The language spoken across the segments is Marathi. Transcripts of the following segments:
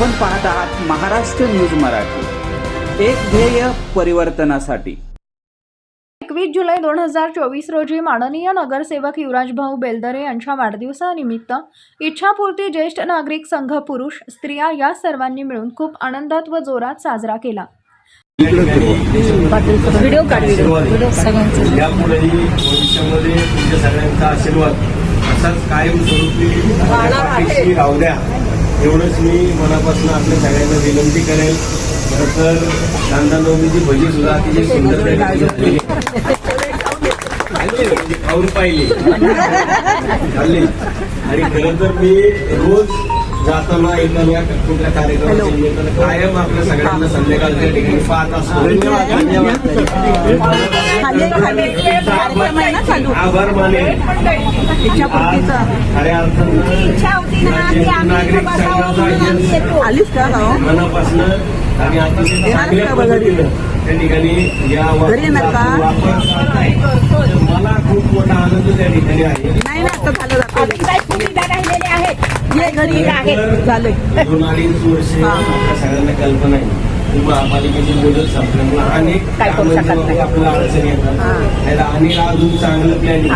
आपण पाहत आहात महाराष्ट्र न्यूज मराठी. एक ध्येय परिवर्तनासाठी. एकवीस जुलै दोन हजार चोवीस रोजी माननीय नगरसेवक युवराजभाऊ बेलदरे यांच्या वाढदिवसानिमित्त इच्छापूर्ती ज्येष्ठ नागरिक संघ पुरुष स्त्रिया या सर्वांनी मिळून खूप आनंदात व जोरात साजरा केला. व्हिडिओ सगळ्यांचं. यापुढेही भविष्यामध्ये तुमच्या सगळ्यांचा आशीर्वाद. असाच कायमस्वरूपी राहू द्या. एवढंच मी मनापासून आपल्या सगळ्यांना विनंती करेल. खरं तर कांदानवमीची भजी सुद्धा अतिशय सुंदर झाली. म्हणजे खाऊन पाहिली. खाल्ली. आणि खरं तर मी रोज जाताना येताना या कुठल्या कार्यक्रमाच्या निमित्तानं कायम आपल्या सगळ्यांना संध्याकाळच्या ठिकाणी पाहत असतो. धन्यवाद आभार माने. खऱ्या अर्थानं इच्छा होती ना की ज्येष्ठ आम्ही नागरिक संघाचा मनापासून आणि आता चांगल्या पद्धतीनं त्या ठिकाणी या? वापर मला खूप मोठा आनंद त्या ठिकाणी आहे नाही ना आता झालं जातं. अजून काही सुविधा राहिलेल्या आहेत ये घरी आहेत. झालंय दोन अडीच वर्ष. आपल्या सगळ्यांना कल्पना आहे की महापालिकेची मुदत संपल्यामुळे अनेक काय करू कामांची शकत नाही. बाबतीत आपल्याला अडचणी येतात त्याला अनेक अजून चांगलं प्लॅनिंग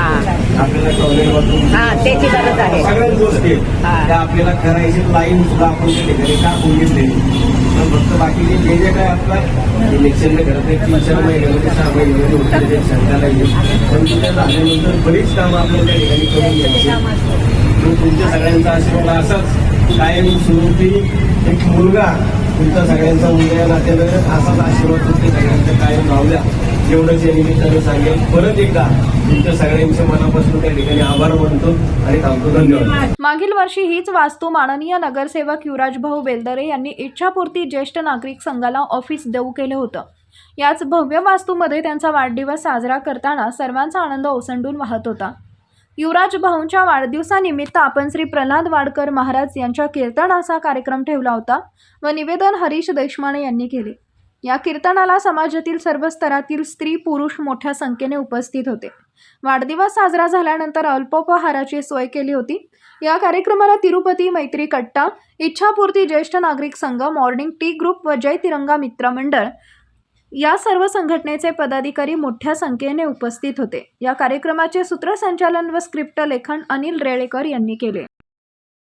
आपल्याला टॉयलेट बाथरूम हा, त्याची गरज आहे. सगळ्याच गोष्टी आहेत. हा. त्या आपल्याला करायची लाईन सुद्धा आपण त्या ठिकाणी टाकून घेतलेली पण फक्त बाकीचे जे जे काय आपला इलेक्शन करत आहे तीन चार महिन्यामध्ये सहा महिन्यामध्ये होते ते सरकारला येईल पण त्या झाल्यानंतर बरीच कामं आपल्याला त्या ठिकाणी करून घ्यायची म्हणून तुमच्या सगळ्यांचा आशीर्वाद असाच कायम स्वरूपी एक मुलगा तुमचा सगळ्यांचा मुलगा या नात्यानं असाच आशीर्वाद तुमच्या सगळ्यांचा कायम राहू एवढंच या निमित्तानं सांगेल परत एकदा तुमच्या सगळ्यांच्या मनापासून त्या ठिकाणी आभार मानतो आणि थांबतो. धन्यवाद. मागील वर्षी हीच वास्तू माननीय नगरसेवक युवराजभाऊ बेलदरे यांनी इच्छापूर्ती ज्येष्ठ नागरिक संघाला ऑफिस देऊ केलं होतं. याच भव्य वास्तूमध्ये त्यांचा वाढदिवस साजरा करताना सर्वांचा आनंद ओसंडून वाहत होता. युवराज भाऊंच्या वाढदिवसानिमित्त आपण श्री प्रल्हाद वाडकर महाराज यांच्या कीर्तनाचा कार्यक्रम ठेवला होता व निवेदन हरीश देशमाने यांनी केले. या कीर्तनाला समाजातील सर्व स्तरातील स्त्री पुरुष मोठ्या संख्येने उपस्थित होते. वाढदिवस साजरा झाल्यानंतर अल्पोपहाराची सोय केली होती. या कार्यक्रमाला तिरुपती मैत्री कट्टा इच्छापूर्ती ज्येष्ठ नागरिक संघ मॉर्निंग टी ग्रुप व जय तिरंगा मित्रमंडळ या सर्व संघटनेचे पदाधिकारी मोठ्या संख्येने उपस्थित होते. या कार्यक्रमाचे सूत्रसंचालन व स्क्रिप्ट लेखन अनिल रेळेकर यांनी केले.